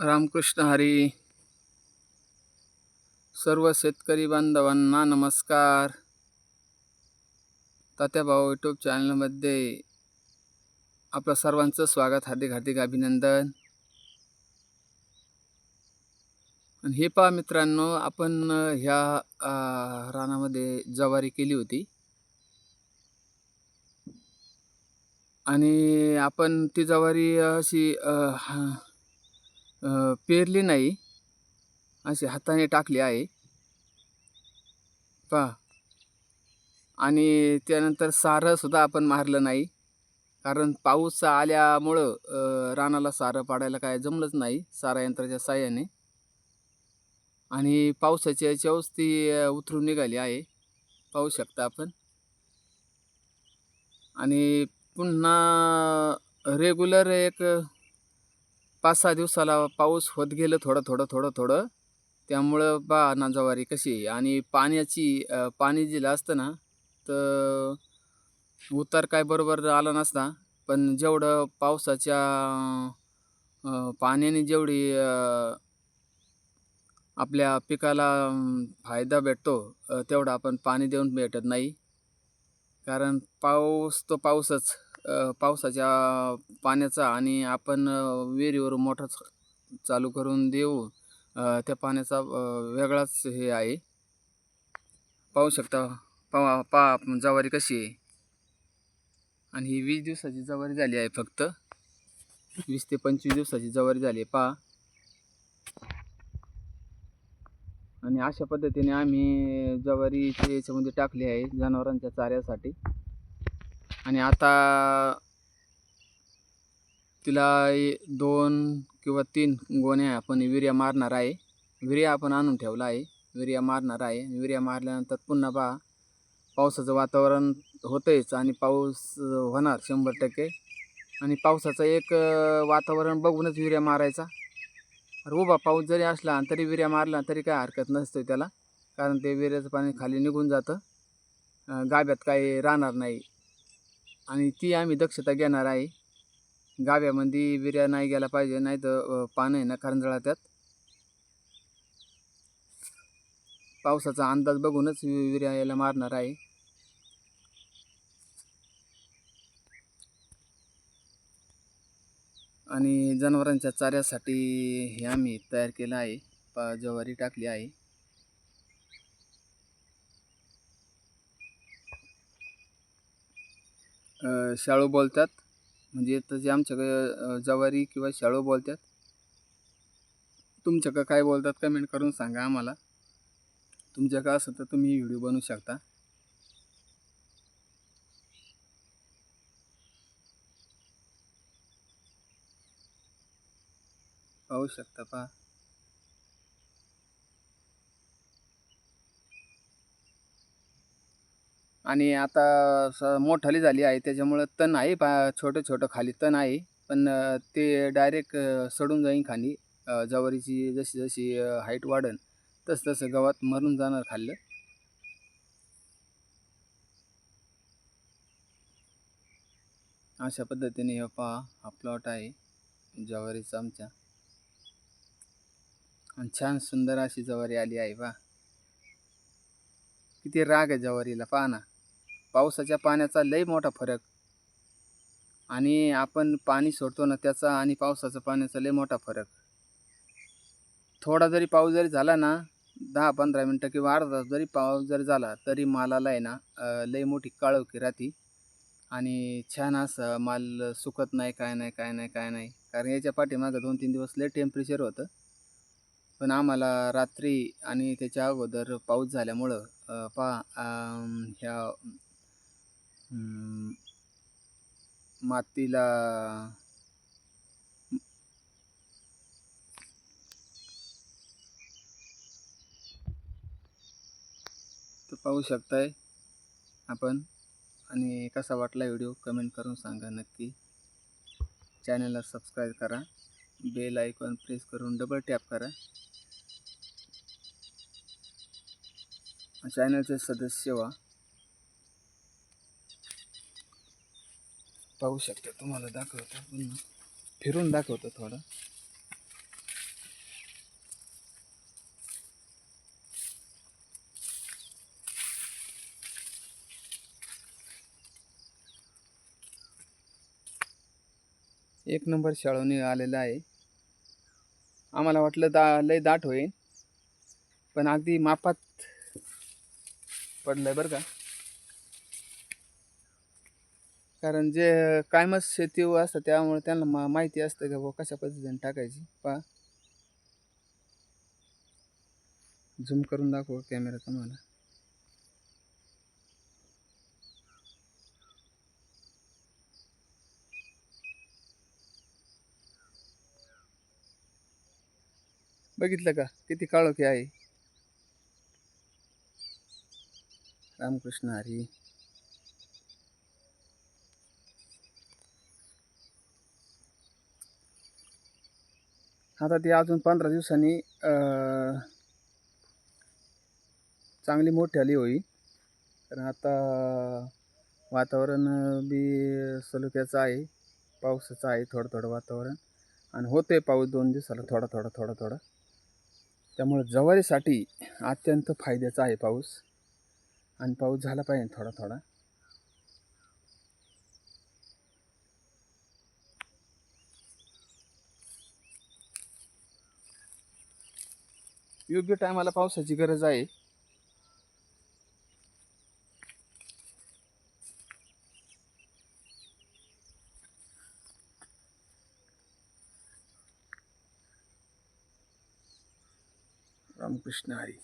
रामकृष्ण हरी। सर्व शेतकरी बांधवांना नमस्कार। तात्याभाऊ यूट्यूब चॅनलमध्ये आपलं सर्वांचं स्वागत हार्दिक हार्दिक अभिनंदन। आणि हे पहा मित्रांनो आपण ह्या रानामध्ये जवारी केली होती। आणि आपण ती जवारी अशी हा- पेरली नाही. अशी हाताने टाकली आहे. पहा. आणि त्यानंतर सारंसुद्धा आपण मारलं नाही. कारण पाऊस आल्यामुळं रानाला सारं पाडायला काय जमलंच नाही सारा यंत्राच्या साह्याने. आणि पावसाच्या याच्यावरच ती उतरून निघाली आहे. पाहू शकता आपण. आणि पुन्हा रेग्युलर एक पाच सहा दिवसाला पाऊस होत गेलं थोडं थोडं थोडं थोडं. त्यामुळं बा ना ज्वारी कशी आणि पाण्याची पाणी दिलं असतं ना तर उतार काय बरोबर आला नसता. पण जेवढं पावसाच्या पाण्याने जेवढी आपल्या पिकाला फायदा भेटतो तेवढा आपण पाणी देऊन भेटत नाही. कारण पाऊस तो पाऊसच. पावसाच्या पाण्याचा आणि आपण विहिरीवर मोटर चालू करून देऊ त्या पाण्याचा वेगळाच हे आहे. पाहू शकता पा पहा जवारी कशी आहे. आणि ही वीस दिवसाची जवारी झाली आहे फक्त. वीस ते पंचवीस दिवसाची जवारी झाली आहे पहा. आणि अशा पद्धतीने आम्ही ज्वारीचे याच्यामध्ये टाकली आहे जनावरांच्या चाऱ्यासाठी. आणि आता तिला दोन किंवा तीन गोण्या आपण युरिया मारणार आहे. युरिया आपण आणून ठेवला आहे. युरिया मारणार आहे. युरिया मारल्यानंतर पुन्हा पहा पावसाचं वातावरण होतंच आणि पाऊस होणार शंभर टक्के. आणि पावसाचं एक वातावरण बघूनच युरिया मारायचा. अरे उभा पाऊस जरी असला तरी विर्या मारला तरी काय हरकत नसते त्याला. कारण ते विर्याचं पाणी खाली निघून जातं. गाभ्यात काही राहणार नाही. आणि ती आम्ही दक्षता घेणार आहे. गाव्यामध्ये विर्या नाही गेला पाहिजे नाही तर पानं आहे ना करंजळा त्यात. पावसाचा अंदाज बघूनच विर्या याला मारणार आहे. आणि जनावरांच्या चाऱ्यासाठी हे आम्ही तयार केलं आहे. पा ज्वारी टाकली आहे. शाळू बोलतात. म्हणजे तसे आमच्याकडे जवारी किंवा शाळू बोलतात. तुमच्याकडं काय बोलतात कमेंट करून सांगा आम्हाला. तुमच्याकडं असं तर तुम्ही व्हिडिओ बनवू शकता. पाहू शकता पहा. आणि आता स मोठाली झाली आहे त्याच्यामुळं तण आहे पा छोटं छोटं खाली तण आहे. पण ते डायरेक्ट सडून जाईन खाली. जवारीची जशी जशी हाईट वाढन तसं तसं गवत मरून जाणार खाल्लं. अशा पद्धतीने हे पहा हा प्लॉट आहे जवारीचा आमच्या आणि छान सुंदर अशी जवारी आली आहे पहा. किती राग आहे जवारीला पहा ना. पावसाच्या पाण्याचा लई मोठा फरक. आणि आपण पाणी सोडतो ना त्याचा आणि पावसाचं पाण्याचा लई मोठा फरक. थोडा जरी पाऊस जरी झाला ना दहा पंधरा मिनटं किंवा अर्धा तास जरी पाऊस जरी झाला तरी मालाला आहे ना लई मोठी काळोखी राहती. आणि छान असं माल सुकत नाही काय नाही काय नाही काय नाही. कारण याच्या पाठीमागं दोन तीन दिवस लई टेम्परेचर होतं. पण आम्हाला रात्री आणि त्याच्या अगोदर पाऊस झाल्यामुळं पा ह्या मातीला तर पाहू शकताय आपण. आणि कसा वाटला व्हिडिओ कमेंट करून सांगा नक्की. चॅनलला सबस्क्राईब करा. बेल आयकॉन प्रेस करून डबल टॅप करा. चॅनलचे सदस्य व्हा. पाहू शकता. तुम्हाला दाखवतो. पण फिरून दाखवतो थोडं. एक नंबर शाळूने आलेला आहे. आम्हाला वाटलं दा लय दाट होईल. पण अगदी मापात पडलं आहे बरं का. कारण जे कायमच शेती असतं त्यामुळे त्यांना मा माहिती असतं का बुवा कशा पद्धतीने टाकायची? पहा. झूम करून दाखव कॅमेरा तुम्हाला. बघितलं का? किती काळोखी आहे. रामकृष्ण हरी. आता ती अजून पंधरा दिवसांनी चांगली मोठी आली होई. कारण आता वातावरण बी सलुक्याचं आहे पावसाचं आहे थोडं थोडं वातावरण. आणि होते पाऊस दोन दिवसाला थोडा थोडा थोडा थोडा. त्यामुळे जवारीसाठी अत्यंत फायद्याचा आहे पाऊस. आणि पाऊस झाला पाहिजे थोडा थोडा. योग्य टायमाला पावसाची गरज आहे. रामकृष्ण हरी.